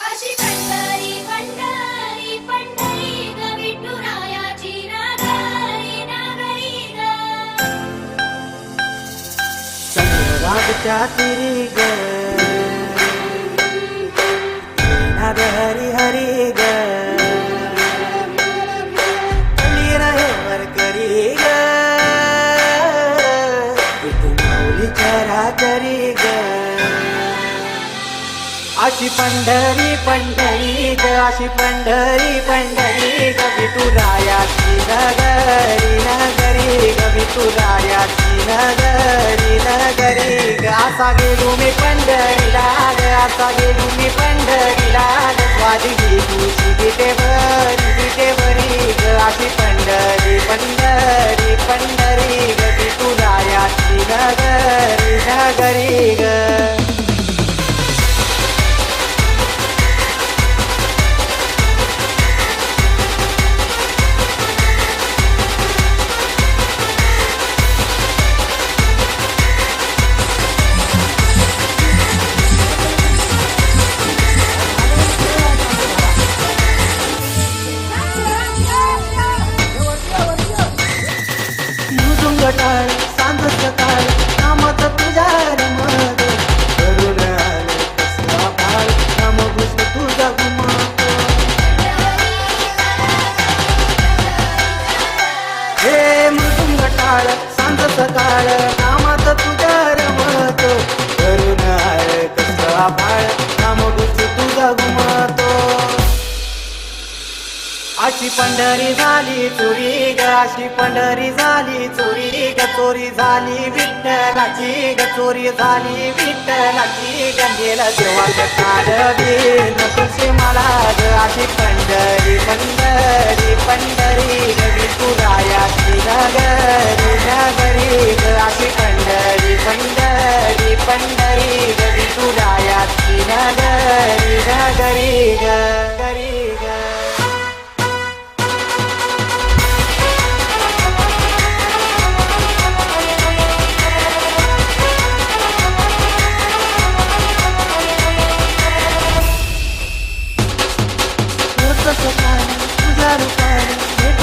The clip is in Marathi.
अशी पंढरी पंढरी पंढरी ग विठुरायाची नागरी नागरी ग. चंद्ररागच्या तिरी ग. नाद हरी हरी ग. करी रहे वरकरी ग. ग. अशी पंढरी पंढरी ग अशी पंढरी पंढरी ग तुरायाची नगरी नगरी ग तुरायाची नगरी नगरी ग. असा गेलो मी पंढरीला ग असा गेलो मी पंढरीला ग. स्वादी तुझी तिथे बरी तिथे बरी ग. अशी पंढरी पंढरी पंढरी ग तुरायाची नगरी नगरी ग. युजुंग सांज सकाळ कामात तुझ्या रमत करून आले कसला बाळ नाम घुस तुझा गुमातो. हे मृदुंग सांज सकाळ कामात तुझा गाशी पंढरी झाली चोरी गाशी पंढरी झाली चोरी ग चोरी झाली विठ्ठलाची ग चोरी झाली विठ्ठलाची गंगेला देवाचं काढवी नकुशी मला ग अशी